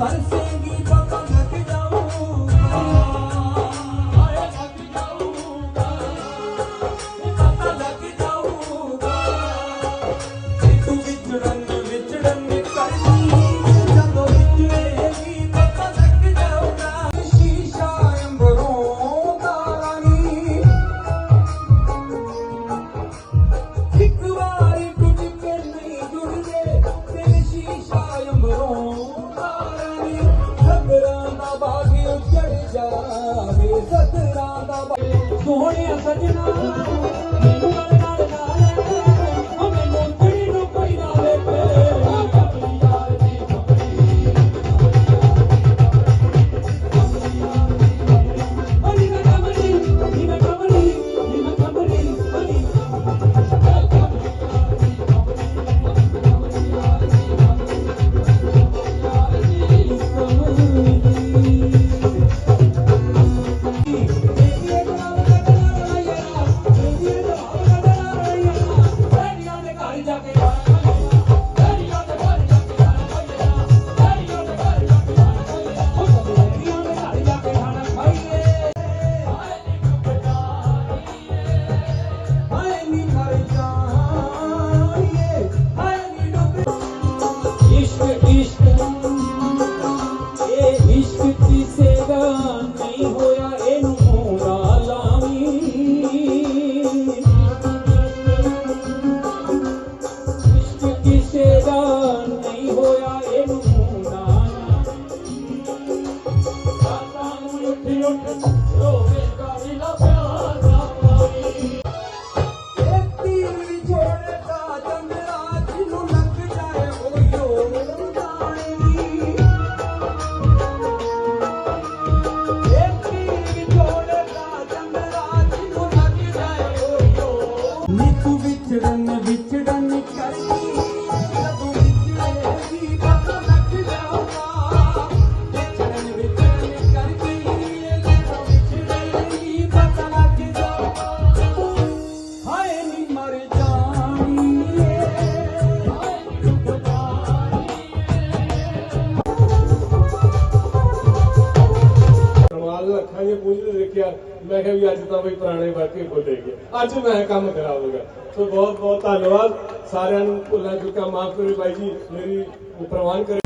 पर से ਸੋਹਣਿਆ ਸਜਣਾ। ਕਿਸੇ ਦਾ ਨਹੀਂ ਹੋਇਆ ਇਹਨੂੰ ਮੋੜਾ ਲਾਵੀਂ। ਇਸ਼ਕ ਕਿਸੇ ਦਾ ਨਹੀਂ ਹੋਇਆ ਇਹਨੂੰ ਮੋੜਾ ਲਾਵੀਂ। ਰਾਤਾਂ ਨੂੰ ਉੱਠ ਉੱਠ भिछड़न भिछड़न करी ਕਮਾਲ ਅੱਖਾਂ ਦੇਖਿਆ। ਮੈਂ ਕਿਹਾ ਵੀ ਅੱਜ ਤਾਂ ਬਈ ਪੁਰਾਣੇ ਵਾਕਈ ਬੋਲੇ ਗਏ। ਅੱਜ ਮੈਂ ਕੰਮ ਖਰਾਬ ਹੋ ਗਿਆ। ਸੋ ਬਹੁਤ ਬਹੁਤ ਧੰਨਵਾਦ। ਸਾਰਿਆਂ ਨੂੰ ਭੁੱਲਾਂ ਚੁੱਕਾ। ਮਾਫ ਕਰੋ ਬਾਈ ਜੀ। ਮੇਰੀ ਪ੍ਰਵਾਨ ਕਰੇ